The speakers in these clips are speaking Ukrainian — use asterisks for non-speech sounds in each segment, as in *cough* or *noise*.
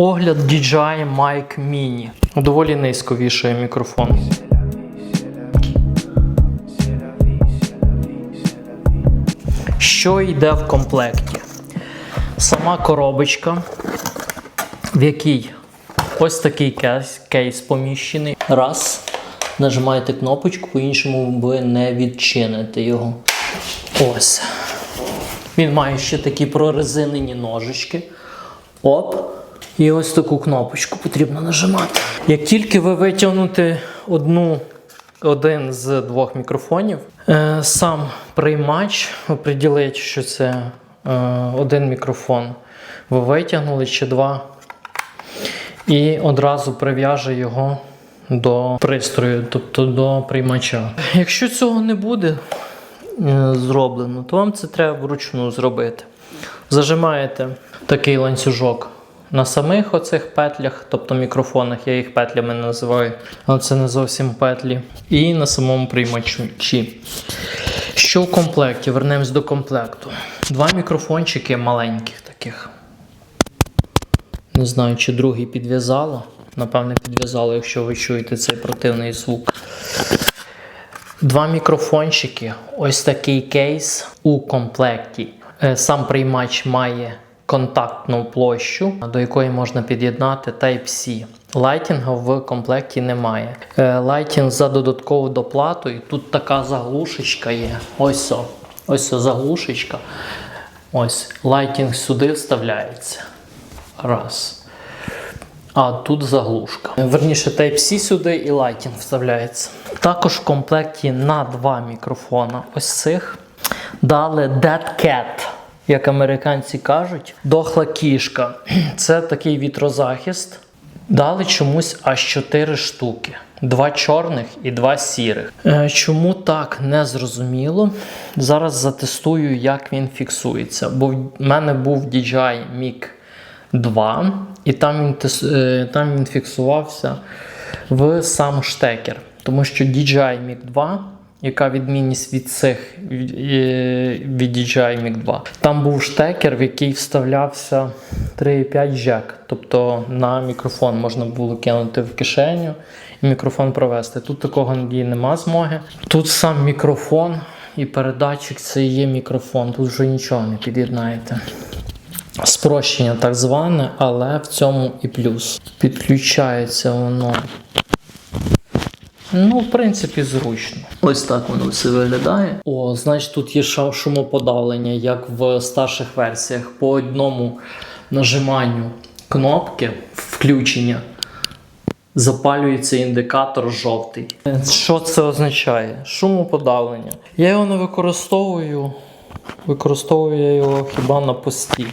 Огляд DJI Mic Mini. Доволі низько вішає мікрофон. Що йде в комплекті? Сама коробочка, в якій ось такий кейс, кейс поміщений. Раз. Нажимаєте кнопочку, по-іншому ви не відчините його. Ось. Він має ще такі прорезинені ножички. Оп. І ось таку кнопочку потрібно нажимати. Як тільки ви витягнете одну, один з двох мікрофонів, е, сам приймач оприділить, що це е, один мікрофон. Ви витягнули чи два, і одразу прив'яже його до пристрою, тобто до приймача. Якщо цього не буде е, зроблено, то вам це треба вручну зробити. Зажимаєте такий ланцюжок на самих оцих петлях, тобто мікрофонах, я їх петлями називаю, але це не зовсім петлі. І на самому приймачі. Що в комплекті? Вернемось до комплекту. Два мікрофончики маленьких таких. Не знаю, чи другий підв'язало. Напевне, підв'язало, якщо ви чуєте цей противний звук. Два мікрофончики, ось такий кейс у комплекті. Е, Сам приймач має контактну площу, до якої можна під'єднати Type-C. Лайтінга в комплекті немає. Е, Лайтінг за додаткову доплату, і тут така заглушечка є. Ось о. Ось о заглушечка. Ось лайтінг сюди вставляється. Раз. А тут заглушка. Верніше Type-C сюди і Lighting вставляється. Також в комплекті на два мікрофона ось цих дали Dead Cat, як американці кажуть, дохла кішка. *clears throat* Це такий вітрозахист. Дали чомусь аж 4 штуки. Два чорних і два сірих. Е, Чому так не зрозуміло. Зараз затестую, як він фіксується. Бо в мене був DJI Mic 2, і там він, е, там він фіксувався в сам штекер. Тому що DJI Mic 2, яка відмінність від цих від, е, DJI Mic 2, там був штекер, в який вставлявся 3,5 джек. Тобто на мікрофон можна було кинути в кишеню і мікрофон провести. Тут такого надії нема змоги. Тут сам мікрофон і передатчик це є мікрофон. Тут вже нічого не під'єднаєте. Спрощення так зване, але в цьому і плюс. Підключається воно. Ну, в принципі, зручно. Ось так воно все виглядає. О, значить, тут є шумоподавлення, як в старших версіях. По одному нажиманню кнопки включення запалюється індикатор жовтий. Що це означає? Шумоподавлення. Я його не використовую. Використовую я його хіба на пості.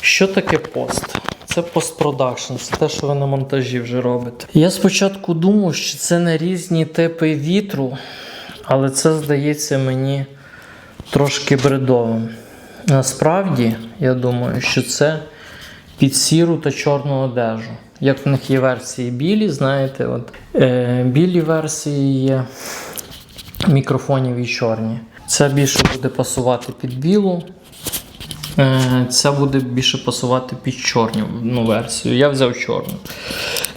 Що таке пост? Це постпродакшн, це те, що ви на монтажі вже робите. Я спочатку думав, що це не різні типи вітру, але це здається мені трошки бредовим. Насправді, я думаю, що це під сіру та чорну одежу. Як в них є версії білі, знаєте, от, е, білі версії є мікрофонів і чорні. Це більше буде пасувати під білу. Це буде більше пасувати під чорну ну, версію. Я взяв чорну.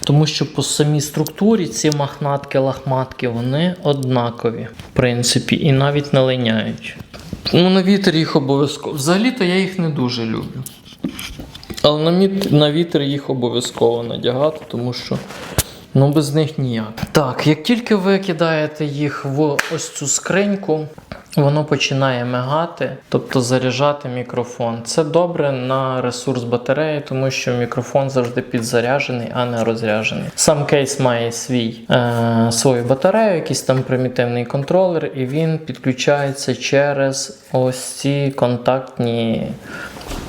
Тому що по самій структурі ці махнатки, лахматки, вони однакові, в принципі, і навіть не линяють. Ну, на вітер їх обов'язково. Взагалі-то я їх не дуже люблю. Але на вітер їх обов'язково надягати, тому що ну, без них ніяк. Так, як тільки ви кидаєте їх в ось цю скриньку, воно починає мигати, тобто заряджати мікрофон. Це добре на ресурс батареї, тому що мікрофон завжди підзаряджений, а не розряджений. Сам кейс має свій, е, свою батарею, якийсь там примітивний контролер, і він підключається через ось ці контактні,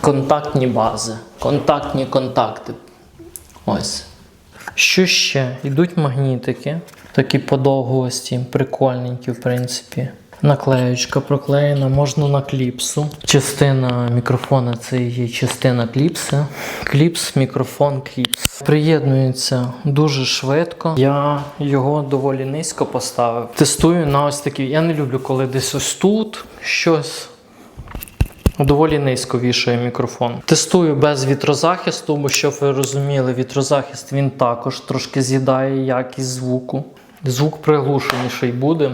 контактні бази, контактні контакти. Ось. Що ще? Йдуть магнітики, такі подовгості, прикольненькі, в принципі. Наклеючка проклеєна, можна на кліпсу. Частина мікрофона це є частина кліпси. Кліпс, мікрофон, кліпс. Приєднується дуже швидко. Я його доволі низько поставив. Тестую на ось такі. Я не люблю, коли десь ось тут щось Доволі низько мікрофон. Тестую без вітрозахисту, бо щоб ви розуміли, вітрозахист він також трошки з'їдає якість звуку. Звук приглушеніший буде,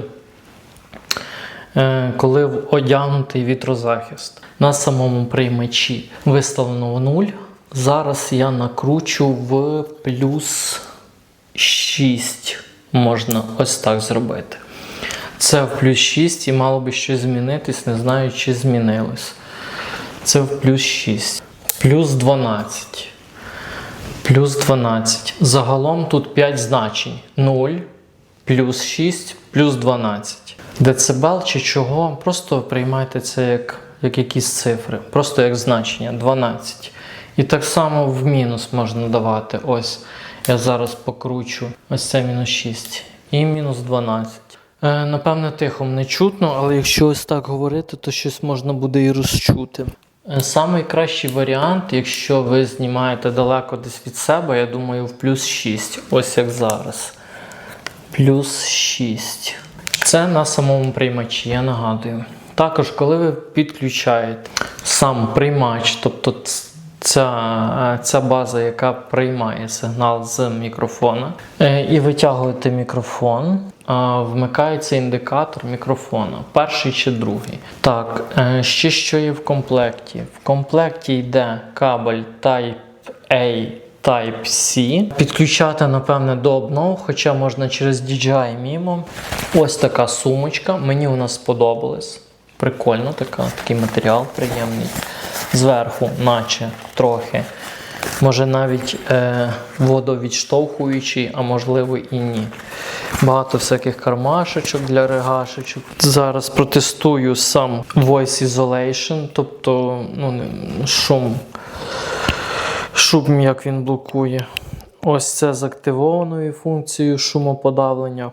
е, коли одягнутий вітрозахист. На самому приймачі виставлено в 0. Зараз я накручу в плюс 6. Можна ось так зробити. Це в плюс 6 і мало би щось змінитись, не знаю, чи змінилось. Це в плюс 6. Плюс 12. Плюс 12. Загалом тут 5 значень. 0, плюс 6, плюс 12. Децибел чи чого, просто приймайте це як, як якісь цифри. Просто як значення 12. І так само в мінус можна давати. Ось я зараз покручу. Ось це мінус 6. І мінус 12. Е, напевне, тихом не чутно, але якщо ось так говорити, то щось можна буде і розчути. Е, Самий кращий варіант, якщо ви знімаєте далеко десь від себе, я думаю, в плюс 6. Ось як зараз. Плюс 6. Це на самому приймачі, я нагадую. Також, коли ви підключаєте сам приймач, тобто ця, е, ця база, яка приймає сигнал з мікрофона, е, і витягуєте мікрофон, вмикається індикатор мікрофона, перший чи другий. Так, е, ще що є в комплекті? В комплекті йде кабель Type A Type-C. Підключати, напевне, до обнов, хоча можна через DJI мімо. Ось така сумочка. Мені вона сподобалась. Прикольно, така, такий матеріал приємний. Зверху, наче трохи. Може навіть е, водовідштовхуючий, а можливо і ні. Багато всяких кармашечок для регашечок. Зараз протестую сам Voice Isolation, тобто ну, шум Шум, як він блокує. Ось це з активованою функцією шумоподавлення.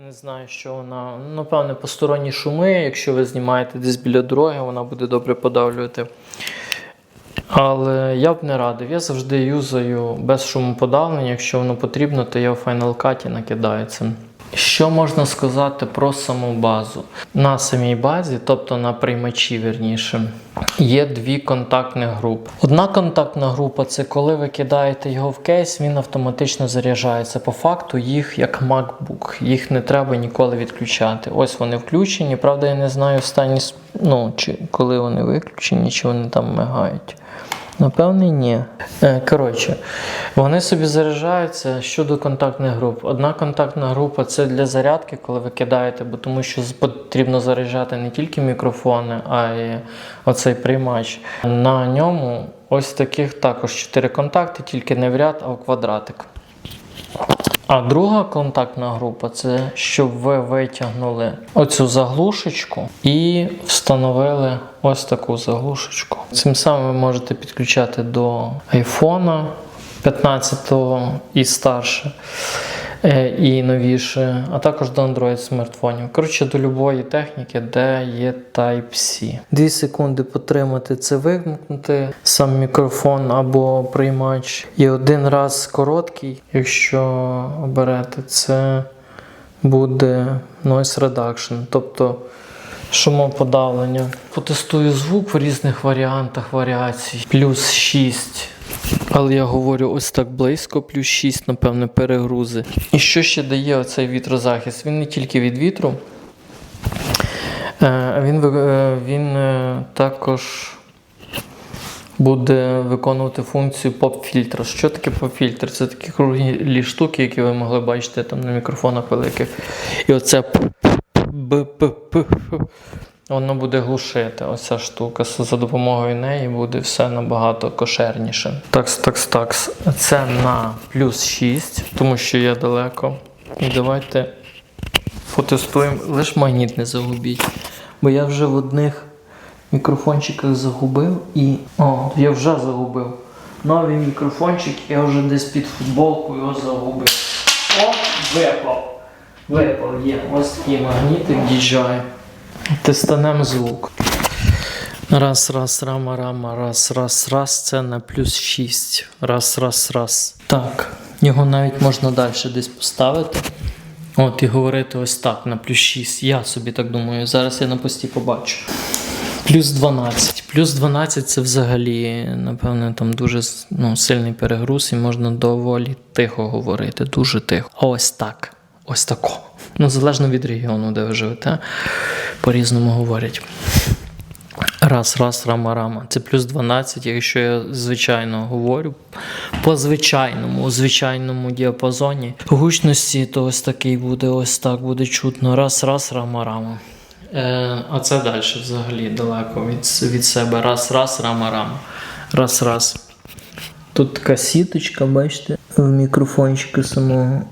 Я не знаю, що вона. ну, Напевне, посторонні шуми. Якщо ви знімаєте десь біля дороги, вона буде добре подавлювати. Але я б не радив. Я завжди юзаю без шумоподавлення. Якщо воно потрібно, то я в Final Cut накидаю це. Що можна сказати про саму базу? На самій базі, тобто на приймачі, вірніше, є дві контактні групи. Одна контактна група це коли ви кидаєте його в кейс, він автоматично заряджається. По факту їх як MacBook, їх не треба ніколи відключати. Ось вони включені. Правда, я не знаю останні, ну, чи коли вони виключені, чи вони там мигають. Напевне, ні. Е, Коротше, вони собі заряджаються щодо контактних груп. Одна контактна група це для зарядки, коли ви кидаєте, бо тому що потрібно заряджати не тільки мікрофони, а й оцей приймач. На ньому ось таких також чотири контакти, тільки не в ряд, а в квадратик. А друга контактна група це щоб ви витягнули оцю заглушечку і встановили ось таку заглушечку. Цим самим ви можете підключати до айфона 15 і старше. Е, І новіше, а також до Android смартфонів. Коротше, до любої техніки, де є Type-C. Дві секунди потримати це вимкнути, сам мікрофон або приймач. І один раз короткий, якщо оберете, це буде noise reduction, тобто шумоподавлення. Потестую звук в різних варіантах варіацій. Плюс 6. Але я говорю ось так близько, плюс 6, напевне, перегрузи. І що ще дає оцей вітрозахист? Він не тільки від вітру, е, він, е, він е, також буде виконувати функцію поп-фільтра. Що таке поп-фільтр? Це такі круглі штуки, які ви могли бачити там на мікрофонах великих. І оце. Воно буде глушити оця штука. За допомогою неї буде все набагато кошерніше. Такс, такс, такс. Це на плюс 6, тому що я далеко. І давайте потестуємо. Лиш магніт не загубіть. Бо я вже в одних мікрофончиках загубив і. О, я вже загубив. Новий мікрофончик, я вже десь під футболку його загубив. О, випав. Випав є. Ось такий магнітик DJI. Тестанем звук. Раз, раз, рама, рама, раз, раз, раз. Це на плюс 6. Раз, раз, раз. Так. Його навіть можна далі десь поставити. От і говорити ось так на плюс 6. Я собі так думаю. Зараз я на пості побачу. Плюс 12. Плюс 12 це взагалі, напевно, там дуже ну, сильний перегруз, і можна доволі тихо говорити, дуже тихо. А ось так. Ось тако. Ну, залежно від регіону, де ви живете, по-різному говорять. Раз, раз, рама, рама. Це плюс 12, якщо я звичайно говорю по звичайному, у звичайному діапазоні гучності, то ось такий буде, ось так буде чутно. Раз, раз, рама, рама. Е, а це далі взагалі далеко від, від себе. Раз, раз, рама, рама. Раз, раз. Тут така сіточка, бачите, в мікрофончику самого.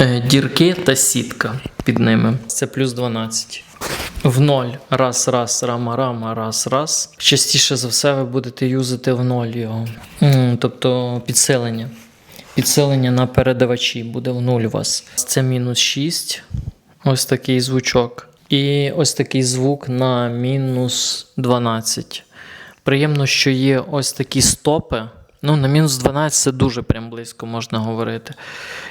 Е, дірки та сітка під ними. Це плюс 12. В ноль. Раз, раз, рама, рама, раз, раз. Частіше за все ви будете юзати в ноль його. Тобто підсилення. Підсилення на передавачі буде в нуль у вас. Це мінус 6. Ось такий звучок. І ось такий звук на мінус 12. Приємно, що є ось такі стопи. Ну, на мінус 12 це дуже прям близько можна говорити.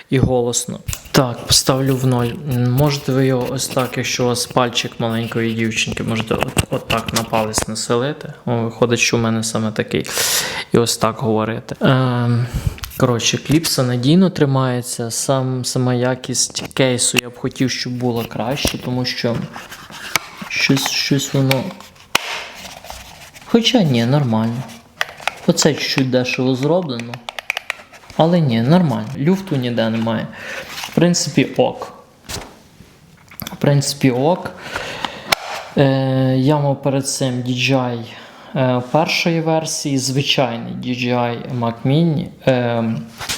І голосно. Так, поставлю в ноль. Можете ви його ось так, якщо у вас пальчик маленької дівчинки, можете от, от на палець населити. О, виходить, що в мене саме такий. І ось так говорити. Ем, коротше, кліпса надійно тримається. Сам, сама якість кейсу я б хотів, щоб була краще, тому що щось, щось воно. Хоча ні, нормально. Оце чуть-чуть дешево зроблено. Але ні, нормально. Люфту ніде немає. В принципі, ок. В принципі, ок. Е, я мав перед цим DJI е, першої версії, звичайний DJI Mac Mini. Е,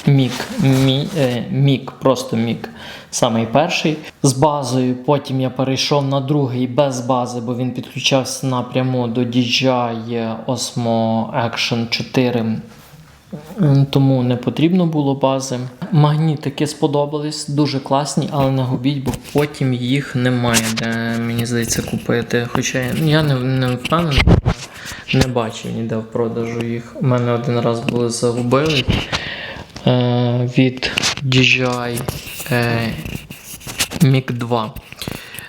Mic, Mi, е, Mic, просто Mic, самий перший. З базою. Потім я перейшов на другий без бази, бо він підключався напряму до DJI Osmo Action 4. Тому не потрібно було бази. Магнітики сподобались, дуже класні, але не губіть, бо потім їх немає, де мені здається купити. Хоча я, не, не впевнений, не бачив ніде в продажу їх. У мене один раз були загубили е, від DJI е, Mic 2.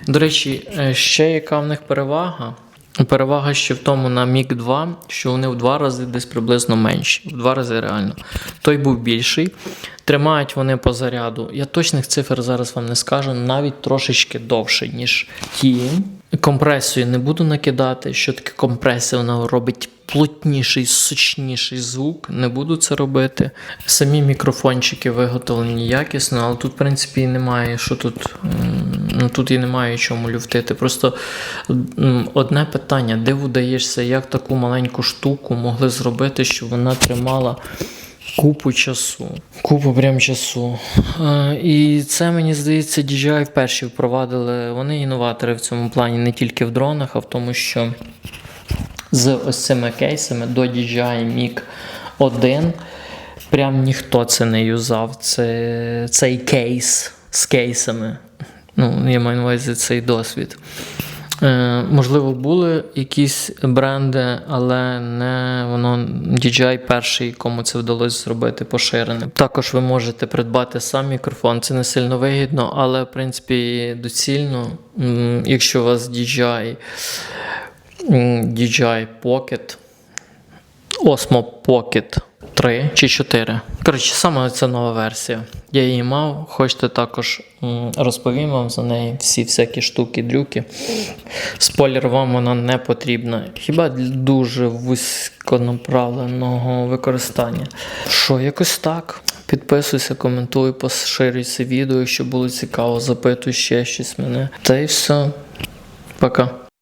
До речі, е, ще яка в них перевага? Перевага ще в тому на Міг 2, що вони в два рази десь приблизно менші. В два рази реально. Той був більший. Тримають вони по заряду. Я точних цифр зараз вам не скажу, навіть трошечки довше, ніж ті. Компресію не буду накидати. Що таке компресія? Вона робить плотніший, сочніший звук. Не буду це робити. Самі мікрофончики виготовлені якісно, але тут, в принципі, і немає, що тут. Ну, тут і немає чому люфтити. Просто одне питання: де вдаєшся, як таку маленьку штуку могли зробити, щоб вона тримала купу часу. Купу прям часу. Е, І це, мені здається, DJI вперше впровадили. Вони інноватори в цьому плані не тільки в дронах, а в тому, що з ось цими кейсами до DJI Mic 1 прям ніхто це не юзав. Це, цей кейс з кейсами. Ну, я маю на увазі цей досвід. Е, можливо, були якісь бренди, але не воно DJI перший, кому це вдалося зробити поширене. Також ви можете придбати сам мікрофон. Це не сильно вигідно, але в принципі доцільно. Якщо у вас DJI, DJI Pocket, Osmo Pocket 3 чи 4. Коротше, саме це нова версія. Я її мав. Хочете також розповім вам за неї всі всякі штуки, дрюки. Спойлер, вам вона не потрібна. Хіба для дуже вузьконаправленого використання. Що, якось так. Підписуйся, коментуй, поширюй це відео, якщо було цікаво, запитуй ще щось мене. Та й все. Пока.